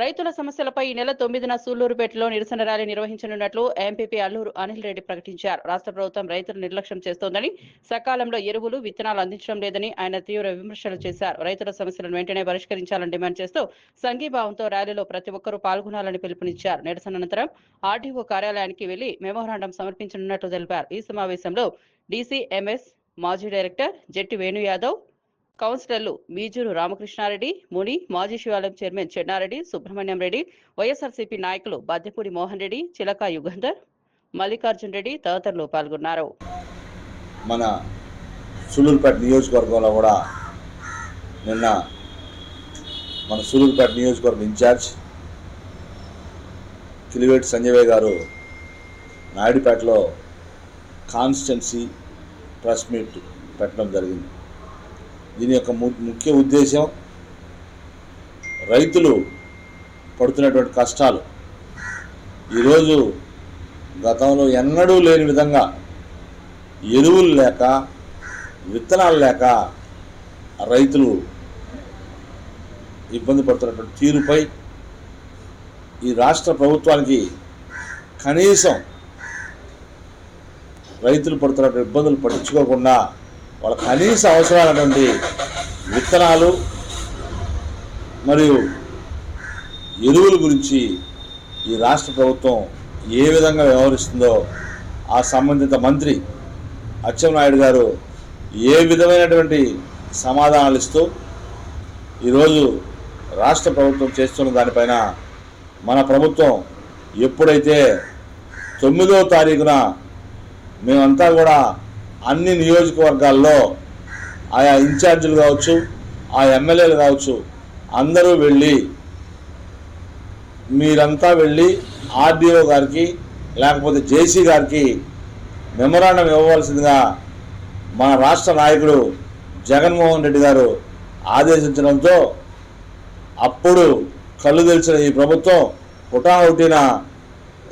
రైతుల సమస్యలపై ఈ నెల తొమ్మిదిన సూళ్ళూరుపేటలో నిరసన ర్యాలీ నిర్వహించనున్నట్లు ఎంపీపీ అల్లూరు అనిల్ రెడ్డి ప్రకటించారు. రాష్ట్ర ప్రభుత్వం రైతులు నిర్లక్ష్యం చేస్తోందని సకాలంలో ఎరువులు విత్తనాలు అందించడం లేదని ఆయన తీవ్ర విమర్శలు చేశారు. రైతుల సమస్యలను వెంటనే పరిష్కరించాలని డిమాండ్ చేస్తూ సంఘీభావంతో ర్యాలీలో ప్రతి ఒక్కరూ పాల్గొనాలని పిలుపునిచ్చారు. నిరసన అనంతరం ఆర్డీఓ కార్యాలయానికి వెళ్ళి మెమోరాండం సమర్పించనున్నట్లు తెలిపారు. ఈ సమావేశంలో డీసీఎంఎస్ మాజీ డైరెక్టర్ జెట్టి వేణు యాదవ్ కౌన్సిలర్లు మీజూరు రామకృష్ణారెడ్డి ముని మాజీ శివాలయం చైర్మన్ చెన్నారెడ్డి సుబ్రహ్మణ్యం రెడ్డి వైఎస్ఆర్సీపీ నాయకులు బద్దెపూడి మోహన్ రెడ్డి చిలక యుగంధర్ మల్లికార్జున్ రెడ్డి తదితరులు పాల్గొన్నారు. మన సూలూరుపేట నియోజకవర్గంలో కూడా నిన్న మన సూలూరుపేట నియోజకవర్గం ఇన్ఛార్జ్ కిలివేటి సంజయ్ గారు నాయుడుపేటలో కాన్స్టెన్సీ ప్రెస్ మీట్ పెట్టడం జరిగింది. దీని యొక్క ము- ముఖ్య ఉద్దేశం రైతులు పడుతున్నటువంటి కష్టాలు. ఈరోజు గతంలో ఎన్నడూ లేని విధంగా ఎరువులు లేక విత్తనాలు లేక రైతులు ఇబ్బంది పడుతున్నటువంటి తీరుపై ఈ రాష్ట్ర ప్రభుత్వానికి కనీసం రైతులు పడుతున్నటువంటి ఇబ్బందులు పట్టించుకోకుండా వాళ్ళ కనీస అవసరాలటువంటి విత్తనాలు మరియు ఎరువుల గురించి ఈ రాష్ట్ర ప్రభుత్వం ఏ విధంగా వ్యవహరిస్తుందో ఆ సంబంధిత మంత్రి అచ్చెన్నాయుడు గారు ఏ విధమైనటువంటి సమాధానాలు ఇస్తూ ఈరోజు రాష్ట్ర ప్రభుత్వం చేస్తున్న దానిపైన మన ప్రభుత్వం ఎప్పుడైతే తొమ్మిదో తారీఖున మేమంతా కూడా అన్ని నియోజకవర్గాల్లో ఆయా ఇన్ఛార్జీలు కావచ్చు ఆ ఎమ్మెల్యేలు కావచ్చు అందరూ వెళ్ళి మీరంతా వెళ్ళి ఆర్డీఓ గారికి లేకపోతే జేసీ గారికి మెమరాండం ఇవ్వవలసిందిగా మన రాష్ట్ర నాయకుడు జగన్మోహన్ రెడ్డి గారు ఆదేశించడంతో అప్పుడు కళ్ళు తెలిసిన ఈ ప్రభుత్వం హుటాహుటిన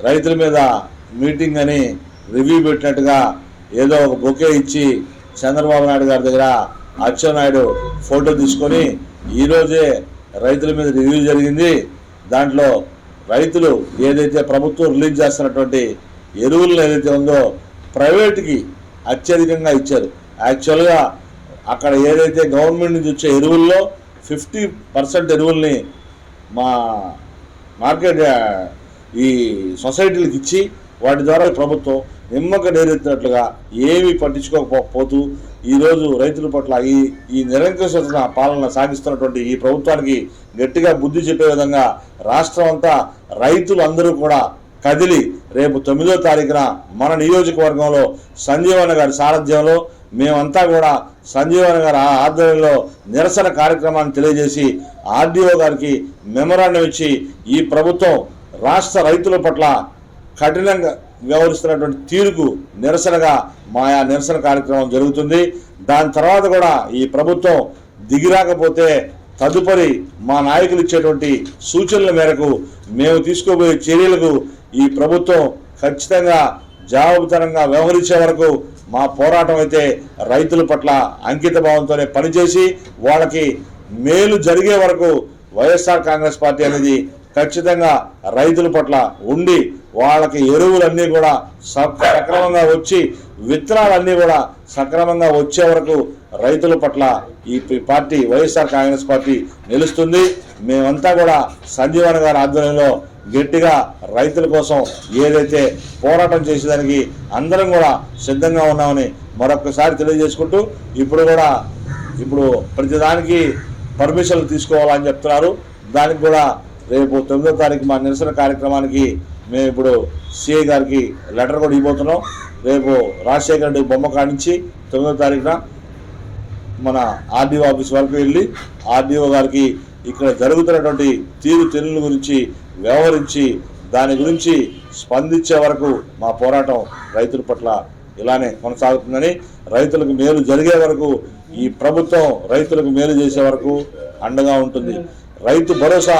రైతుల మీద మీటింగ్ అని రివ్యూ పెట్టినట్టుగా ఏదో ఒక బొకే ఇచ్చి చంద్రబాబు నాయుడు గారి దగ్గర అచ్చెన్నాయుడు ఫోటో తీసుకొని ఈరోజే రైతుల మీద రివ్యూ జరిగింది. దాంట్లో రైతులు ఏదైతే ప్రభుత్వం రిలీజ్ చేస్తున్నటువంటి ఎరువులను ఏదైతే ఉందో ప్రైవేట్కి అత్యధికంగా ఇచ్చారు. యాక్చువల్గా అక్కడ ఏదైతే గవర్నమెంట్ నుంచి వచ్చే ఎరువుల్లో ఫిఫ్టీ పర్సెంట్ ఎరువుల్ని మా మార్కెట్ ఈ సొసైటీలకు ఇచ్చి వాటి ద్వారా ప్రభుత్వం నిమ్మక నేరెత్తినట్లుగా ఏమీ పట్టించుకోకపోతూ ఈరోజు రైతుల పట్ల ఈ ఈ నిరంకుశమైన పాలన సాగిస్తున్నటువంటి ఈ ప్రభుత్వానికి గట్టిగా బుద్ధి చెప్పే విధంగా రాష్ట్రం అంతా రైతులు అందరూ కూడా కదిలి రేపు తొమ్మిదో తారీఖున మన నియోజకవర్గంలో సంజీవన గారి సారథ్యంలో మేమంతా కూడా సంజీవన గారి ఆ- ఆధ్వర్యంలో నిరసన కార్యక్రమాన్ని తెలియజేసి ఆర్డీఓ గారికి మెమరాండం ఇచ్చి ఈ ప్రభుత్వం రాష్ట్ర రైతుల పట్ల కఠినంగా వ్యవహరిస్తున్నటువంటి తీరుకు నిరసనగా మా ఆ నిరసన కార్యక్రమం జరుగుతుంది. దాని తర్వాత కూడా ఈ ప్రభుత్వం దిగిరాకపోతే తదుపరి మా నాయకులు ఇచ్చేటువంటి సూచనల మేరకు మేము తీసుకోబోయే చర్యలకు ఈ ప్రభుత్వం ఖచ్చితంగా జవాబుతనంగా వ్యవహరించే వరకు మా పోరాటం అయితే రైతుల పట్ల అంకిత భావంతోనే పనిచేసి వాళ్ళకి మేలు జరిగే వరకు వైఎస్ఆర్ కాంగ్రెస్ పార్టీ అనేది ఖచ్చితంగా రైతుల పట్ల ఉండి వాళ్ళకి ఎరువులన్నీ కూడా సక్రమంగా వచ్చి విత్తనాలన్నీ కూడా సక్రమంగా వచ్చే వరకు రైతుల పట్ల ఈ పార్టీ వైఎస్ఆర్ కాంగ్రెస్ పార్టీ నిలుస్తుంది. మేమంతా కూడా సంజీవన్ గారి ఆధ్వర్యంలో గట్టిగా రైతుల కోసం ఏదైతే పోరాటం చేసేదానికి అందరం కూడా సిద్ధంగా ఉన్నామని మరొకసారి తెలియజేసుకుంటూ ఇప్పుడు కూడా ఇప్పుడు ప్రతిదానికి పర్మిషన్లు తీసుకోవాలని చెప్తున్నారు. దానికి కూడా రేపు తొమ్మిదో తారీఖు మా నిరసన కార్యక్రమానికి మేము ఇప్పుడు సిఐ గారికి లెటర్ కూడా ఇవ్వబోతున్నాం. రేపు రాజశేఖర రెడ్డి బొమ్మ కానించి తొమ్మిదో తారీఖున మన ఆర్డీఓ ఆఫీస్ వరకు వెళ్ళి ఆర్డీఓ గారికి ఇక్కడ జరుగుతున్నటువంటి తీరు తెన్నుల గురించి వ్యవహరించి దాని గురించి స్పందించే వరకు మా పోరాటం రైతుల పట్ల ఇలానే కొనసాగుతుందని రైతులకు మేలు జరిగే వరకు ఈ ప్రభుత్వం రైతులకు మేలు చేసే వరకు అండగా ఉంటుంది. రైతు భరోసా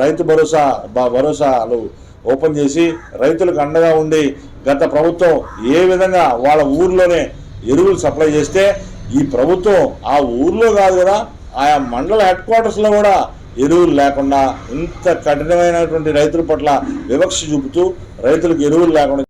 రైతు భరోసా భరోసాలు ఓపెన్ చేసి రైతులకు అండగా ఉండి గత ప్రభుత్వం ఏ విధంగా వాళ్ళ ఊర్లోనే ఎరువులు సప్లై చేస్తే ఈ ప్రభుత్వం ఆ ఊర్లో కాదు కదా ఆయా మండల హెడ్ క్వార్టర్స్లో కూడా ఎరువులు లేకుండా ఇంత కఠినమైనటువంటి రైతుల పట్ల వివక్ష చూపుతూ రైతులకు ఎరువులు లేకుండా